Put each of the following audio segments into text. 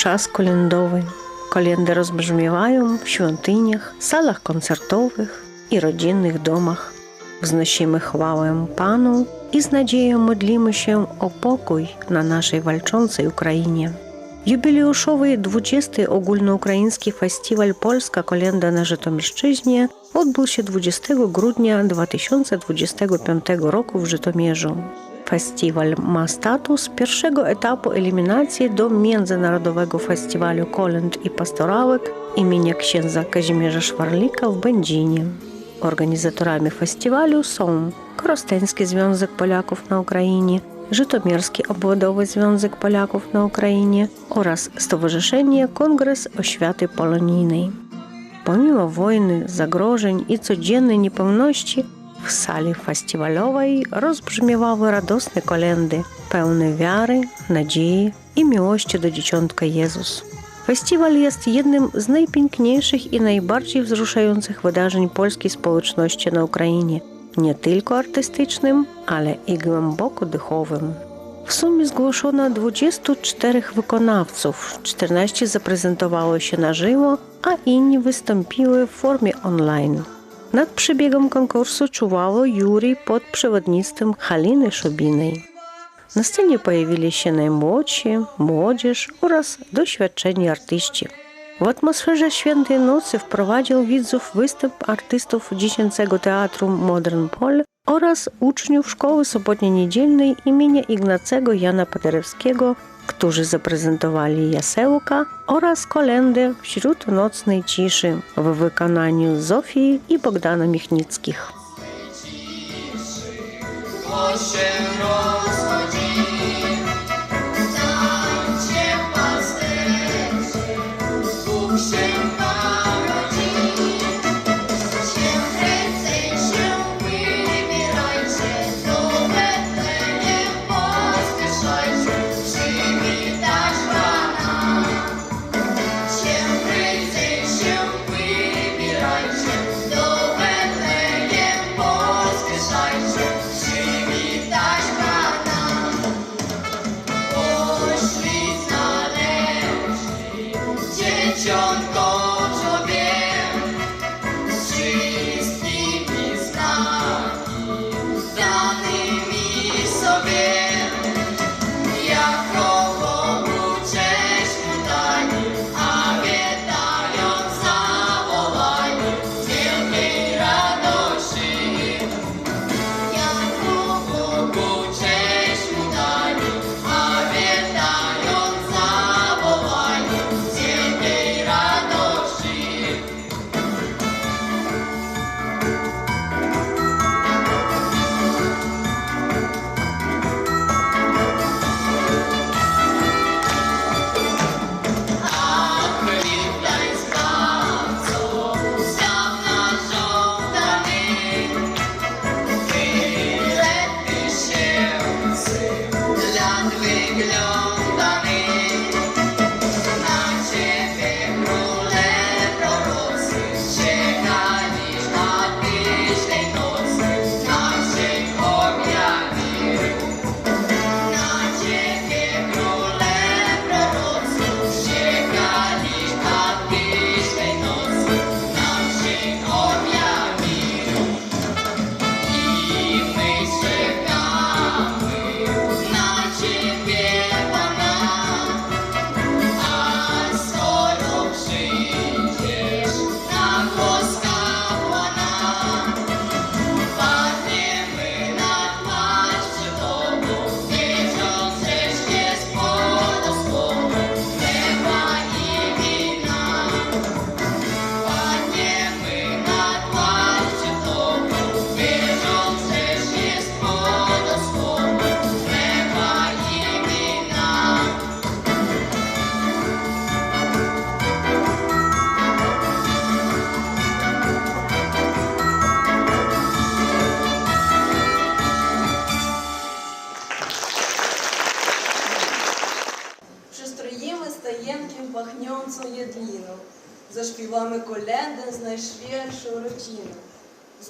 Czas kolędowy. Kolendy rozbrzmiewają w świątyniach, salach koncertowych i rodzinnych domach. Wznosimy chwałę Panu i z nadzieją modlimy się o pokój na naszej walczącej Ukrainie. Jubileuszowy 20. ogólnoukraiński festiwal Polska Kolenda na Żytomierszczyźnie odbył się 20 grudnia 2025 roku w Żytomierzu. Festiwal ma status pierwszego etapu eliminacji do Międzynarodowego Festiwalu Kolęd i Pastorałek imienia księdza Kazimierza Szwarlika w Będzinie. Organizatorami festiwalu są Korostęski Związek Polaków na Ukrainie, Żytomierski Obwodowy Związek Polaków na Ukrainie oraz Stowarzyszenie Kongres Oświaty Polonijnej. Pomimo wojny, zagrożeń i codziennej niepewności, w sali festiwalowej rozbrzmiewały radosne kolendy, pełne wiary, nadziei i miłości do Dzieciątka Jezus. Festiwal jest jednym z najpiękniejszych i najbardziej wzruszających wydarzeń polskiej społeczności na Ukrainie, nie tylko artystycznym, ale i głęboko duchowym. W sumie zgłoszono 24 wykonawców, 14 zaprezentowało się na żywo, a inni wystąpiły w formie online. Nad przebiegiem konkursu czuwało jury pod przewodnictwem Haliny Szubinej. Na scenie pojawili się najmłodsi, młodzież oraz doświadczeni artyści. W atmosferze Świętej Nocy wprowadził widzów występ artystów Dziecięcego Teatru Modern Pol oraz uczniów Szkoły Sobotnio-Niedzielnej imienia Ignacego Jana Paderewskiego, którzy zaprezentowali jasełka oraz kolendy wśród nocnej ciszy w wykonaniu Zofii i Bogdana Michnickich. się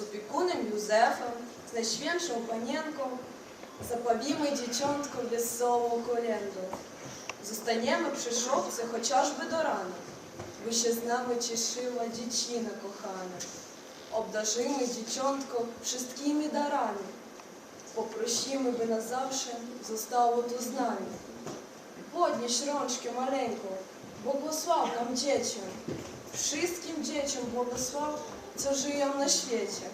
z opiekunem Józefem, z najświętszą panienką, zapawimy dzieciątko wesołą kolendą. Zostaniemy przy шовці хоча ж би до рана. Би ще з нами тішила дівчина кохана. Обдажimy dzieciątko wszystkimi darami. Poprosimy, by na zawsze zostało tu z nami. Podnieś rączkę maleńką, błogosław nam dzieciom. Wszystkim dzieciom błogosław, Чужиям на свете.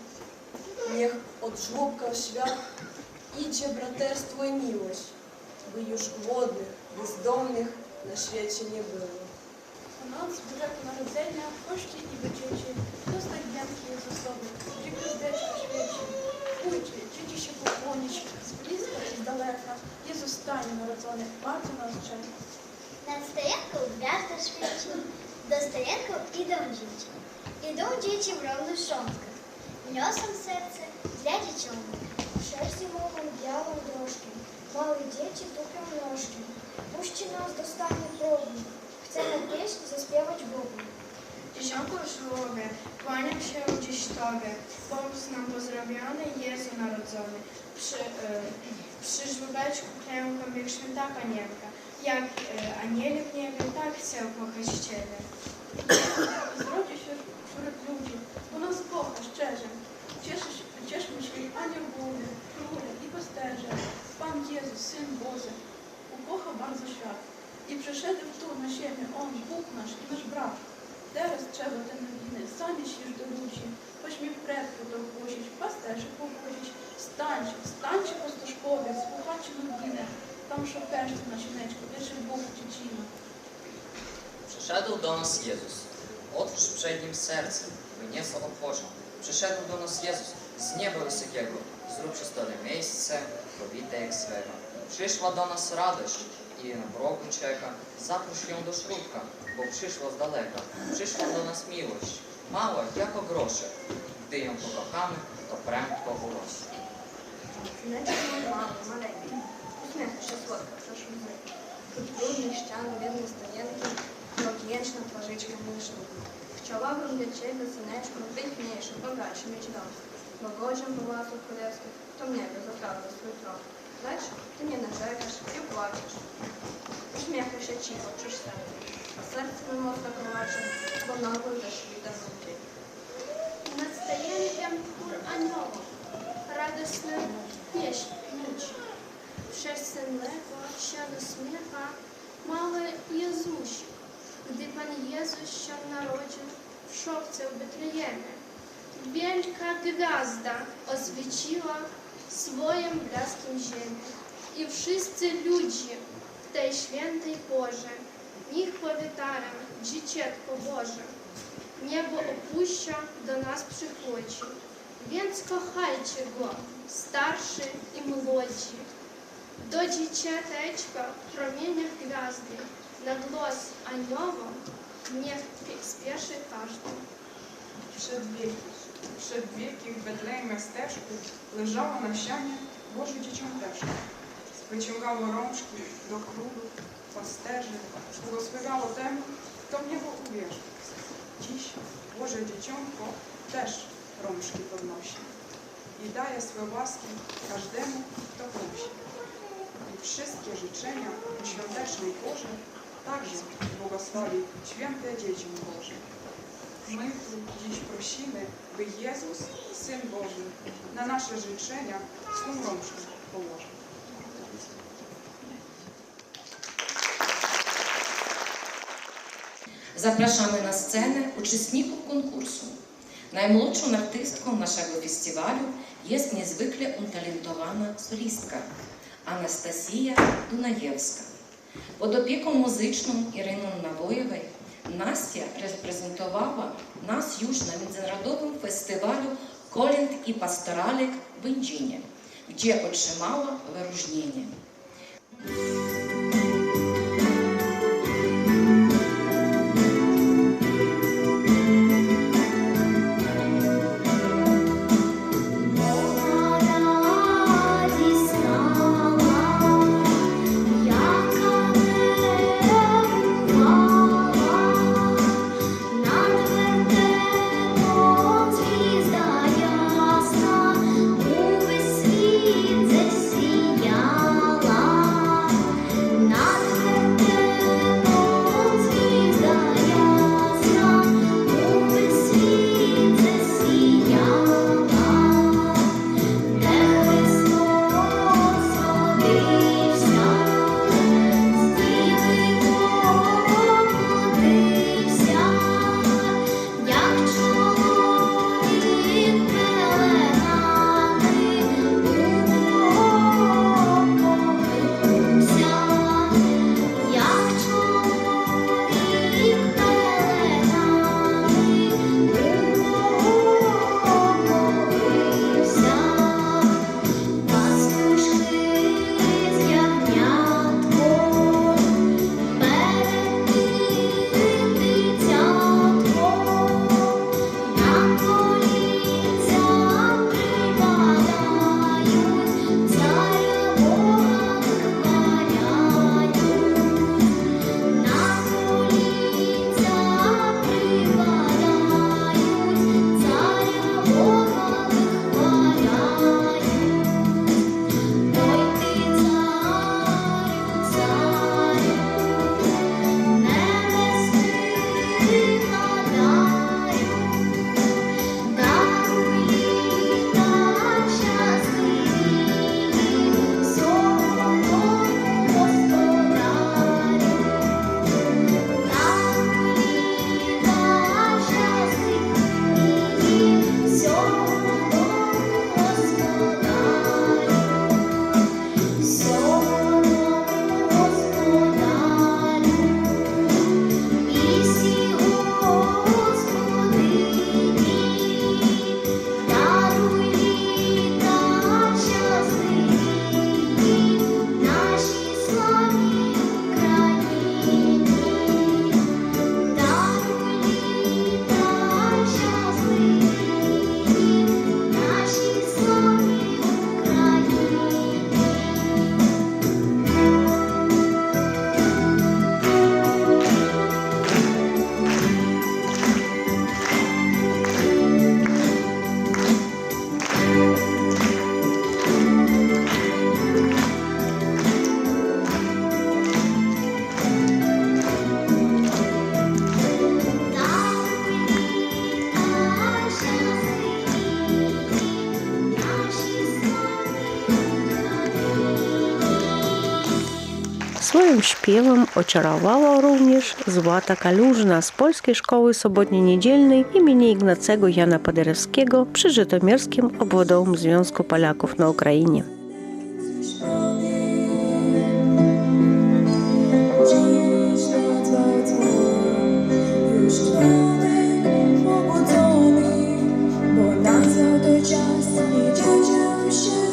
Нех от жлобков швях іче братерство і милость, бо юж водних, бездомних на свете не було. У нас з бюджету народження кошти і бачичі, до стадянки з особи, прикріздечок швидше, кучі, чичі поклонічки, з близька і здалека, і з останні маратони, варто нас чекати. На стоянку варто швидше, до стоянку і до жінки. dzieci w ровnych szczątkach, niosą serce dla dzieciątek. Przejść zimową białą dróżkę, małe dzieci tupią nóżki. Puści nas do stanie progu, chcemy pieśń zaśpiewać Bogu. Dziesiątko żłobie, kłaniam się dziś Tobie, pomóż nam pozdrowiony Jezu narodzony. Przy, e, przy żłobeczku klękam jak święta panienka, jak e, anieli w niebie, tak chcę kochać Ciebie. Zrodzi się wśród ludzi, bo nas kocha szczerze. Cieszy, cieszmy się. Anioł Główny, Króle i Pasterze, Pan Jezus, Syn Boży, ukocha bardzo świat. I przyszedł tu na ziemię. On, Bóg nasz i nasz brat. Teraz trzeba te nowiny zanieść już do ludzi, choćby prędko dogłosić, pasterzy pobudzić. Stańcie, stańcie pastuszkowie, słuchajcie nowiny, tam szopercie na sieneczku, wierzy Bóg dziecina. Przyszedł do nas Jezus, Otwórz przed Nim serce, by nieco otworzą. Przyszedł do nas Jezus z nieba wysokiego. Zrób przystole miejsce, pobite jak swego. Przyszła do nas radość i na progu czeka. Zaproś ją do środka, bo przyszła z daleka. Przyszła do nas miłość, mała jak o grosze. Gdy ją pokochamy, to prędko urośnie. Синечко мало, маленький, усміхнешся сладко, прошу ми. Тут трудний щан, видно стоянки, Ок'єнчна творичка Мок'єнчна плажичка мишу. Пчола брундячей до синечку, пихнішу, богаче мічдом. Богочим власу королевських, то небо затравлю світро. Дальше ти не нажекаш і плачеш. Усміхаєшся чи хочеш серце, а серце не можна кроваче, бо ногу за швіта руки. Над стаєнням кур аньому, радосне ніч, ніч. Шерстяне ще до сміха, мали язуші. Gdy Pan Jezus się narodził w szopce w Betlejemie. Wielka gwiazda oświeciła swoim blaskiem ziemię i wszyscy ludzie w tej świętej porze niech powitają Dzieciętko Boże. Niebo opuścia do nas przychodzi, więc kochajcie Go, starszy i młodzi. Do dziecięteczka w promieniach gwiazdy, na głos anioła niech spieszy każdy. Przedwieki, przedwieki w Betlejem miasteczku leżało na sianie Boże dzieciąteczko. Wyciągało rączki do królów, pasterzy, błogosławiało temu, kto w niego uwierzy. Dziś Boże dzieciątko też rączki podnosi i daje swoje łaski każdemu, kto prosi. I wszystkie życzenia świątecznej porze также благословить Чвяте Дівчину Боже. Ми їй прощили, би Єсус, Син Божий, на наше жичення скоромше положив. Zapraszamy na scenę uczestników konkursu. Najmłodszą artystką naszego festiwalu jest niezwykle utalentowana solistka Anastazja Dunajewska. Pod opieką muzyczną Iryny Nawojewej Nastia reprezentowała nas już na Międzynarodowym Festiwalu Kolęd i Pastoralek w Będzinie, gdzie otrzymała wyróżnienie. Swoim śpiewem oczarowała również Złata Kalużna z Polskiej Szkoły Sobotnio-Niedzielnej im. Ignacego Jana Paderewskiego przy Żytomierskim Obwodowym Związku Polaków na Ukrainie. Bo na cały czas nie się